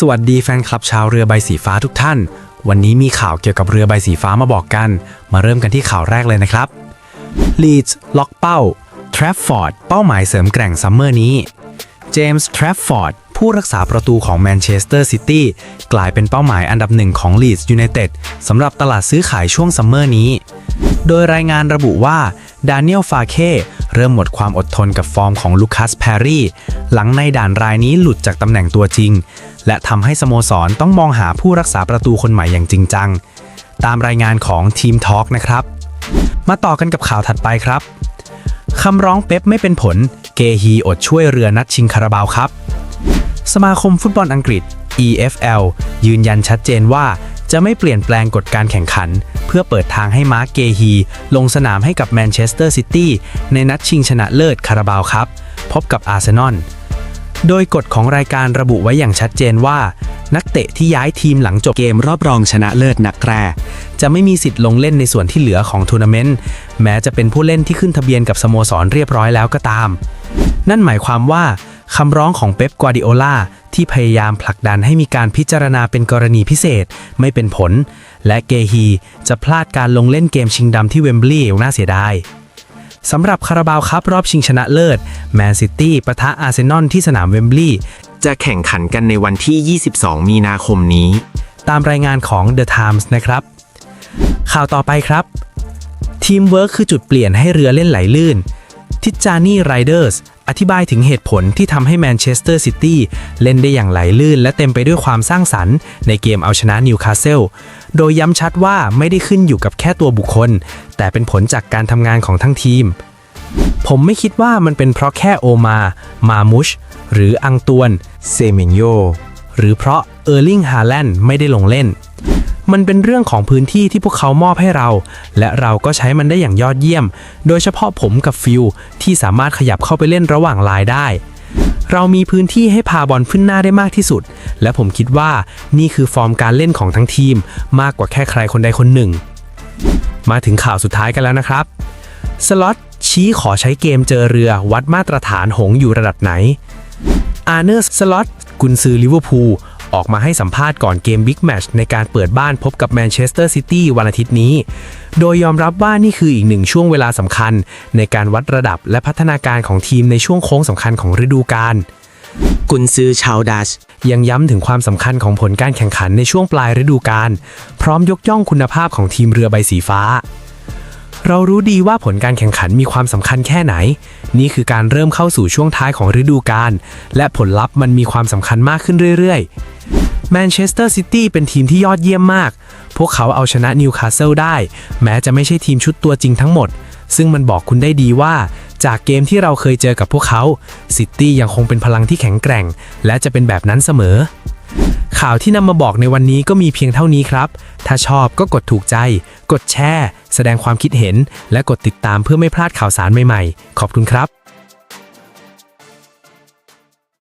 สวัสดีแฟนคลับชาวเรือใบสีฟ้าทุกท่าน วันนี้มีข่าวเกี่ยวกับเรือใบสีฟ้ามาบอกกัน มาเริ่มกันที่ข่าวแรกเลยนะครับลีดส์ล็อกเป้าทรัฟฟอร์ดเป้าหมายเสริมแกร่งซัมเมอร์นี้ เจมส์ทรัฟฟอร์ดผู้รักษาประตูของแมนเชสเตอร์ซิตี้กลายเป็นเป้าหมายอันดับหนึ่งของลีดส์ยูไนเต็ดสำหรับตลาดซื้อขายช่วงซัมเมอร์นี้ โดยรายงานระบุว่าดานิเอลฟาเคเริ่มหมดความอดทนกับฟอร์มของลูคัสแพรรี่หลังในด่านรายนี้หลุดจากตำแหน่งตัวจริง และทำให้สโมสรต้องมองหาผู้รักษาประตูคนใหม่อย่างจริงจัง ตามรายงานของทีมทอ k นะครับ มาต่อกันกับข่าวถัดไปครับคำร้องเป๊ปไม่เป็นผล เกฮีอดช่วยเรือนัดชิงคาราบาวครับ สมาคมฟุตบอลอังกฤษ EFL ยืนยันชัดเจนว่าจะไม่เปลี่ยนแปลงกฎการแข่งขัน เพื่อเปิดทางให้มาร์กเกฮี ลงสนามให้กับแมนเชสเตอร์ซิตี้ในนัดชิงชนะเลิศคาราบาวครับ พบกับอาร์เซนอล โดยกฎของรายการระบุไว้อย่างชัดเจนว่า นักเตะที่ย้ายทีมหลังจบเกมรอบรองชนะเลิศนักแรกจะไม่มีสิทธิ์ลงเล่นในส่วนที่เหลือของทัวร์นาเมนต์แม้จะเป็นผู้เล่นที่ขึ้นทะเบียนกับสโมสรเรียบร้อยแล้วก็ตาม นั่นหมายความว่าคำร้องของเป๊ปกวาดิโอลาที่พยายามผลักดันให้มีการพิจารณาเป็นกรณีพิเศษไม่เป็นผล และเกฮีจะพลาดการลงเล่นเกมชิงดำที่เวมบลีย์น่าเสียดาย สำหรับคาราบาวครับรอบชิงชนะเลิศแมนซิตี้ปะทะอาร์เซนอลที่สนามเวมบลีย์จะแข่งขันกันในวันที่ 22 มีนาคมนี้ ตามรายงานของ The Times นะครับ ข่าวต่อไปครับ ทีมเวิร์คคือจุดเปลี่ยนให้เรือเล่นไหลลื่น ทิจานี่ไรเดอร์ส อธิบายถึงเหตุผลที่ทำให้แมนเชสเตอร์ซิตี้เล่นได้อย่างไหลลื่นและเต็มไปด้วยความสร้างสรรค์ ในเกมเอาชนะนิวคาสเซิล โดยย้ำชัดว่าไม่ได้ขึ้นอยู่กับแค่ตัวบุคคล แต่เป็นผลจากการทำงานของทั้งทีม ผมไม่คิดว่ามันเป็นเพราะแค่โอมา มามุช หรืออังตวน เซมิงโย หรือเพราะเออร์ลิงฮาแลนด์ไม่ได้ลงเล่น มันเป็นเรื่องของพื้นที่ที่พวกเขามอบให้เรา และเราก็ใช้มันได้อย่างยอดเยี่ยม โดยเฉพาะผมกับฟิลที่สามารถขยับเข้าไปเล่นระหว่างลายได้ เรามีพื้นที่ให้พาบอลขึ้นหน้าได้มากที่สุด และผมคิดว่านี่คือฟอร์มการเล่นของทั้งทีม มากกว่าแค่ใครคนใดคนหนึ่ง มาถึงข่าวสุดท้ายกันแล้วนะครับสล็อตชี้ขอใช้เกมเจอเรือวัดมาตรฐานหงอยู่ระดับไหนอาร์เนอร์สล็อตกุนซือลิเวอร์พูล ออกมาให้สัมภาษณ์ก่อนเกมบิ๊กแมตช์ในการเปิดบ้านพบกับแมนเชสเตอร์ซิตี้วันอาทิตย์นี้ โดยยอมรับว่านี่คืออีกหนึ่งช่วงเวลาสำคัญ ในการวัดระดับและพัฒนาการของทีมในช่วงโค้งสำคัญของฤดูกาลกุนซือชาวดัชยังย้ำถึงความสำคัญของผลการแข่งขันในช่วงปลายฤดูกาลพร้อมยกย่องคุณภาพของทีมเรือใบสีฟ้า เรารู้ดีว่าผลการแข่งขันมีความสำคัญแค่ไหน นี่คือการเริ่มเข้าสู่ช่วงท้ายของฤดูกาลและผลลัพธ์มันมีความสำคัญมากขึ้นเรื่อยๆแมนเชสเตอร์ซิตี้เป็นทีมที่ยอดเยี่ยมมาก พวกเขาเอาชนะนิวคาสเซิลได้ แม้จะไม่ใช่ทีมชุดตัวจริงทั้งหมด ซึ่งมันบอกคุณได้ดีว่า จากเกมที่เราเคยเจอกับพวกเขาซิตี้ยังคงเป็นพลังที่แข็งแกร่ง และจะเป็นแบบนั้นเสมอ ข่าวที่นำมาบอกในวันนี้ก็มีเพียงเท่านี้ครับ ถ้าชอบก็กดถูกใจ กดแชร์ แสดงความคิดเห็น และกดติดตามเพื่อไม่พลาดข่าวสารใหม่ๆ ขอบคุณครับ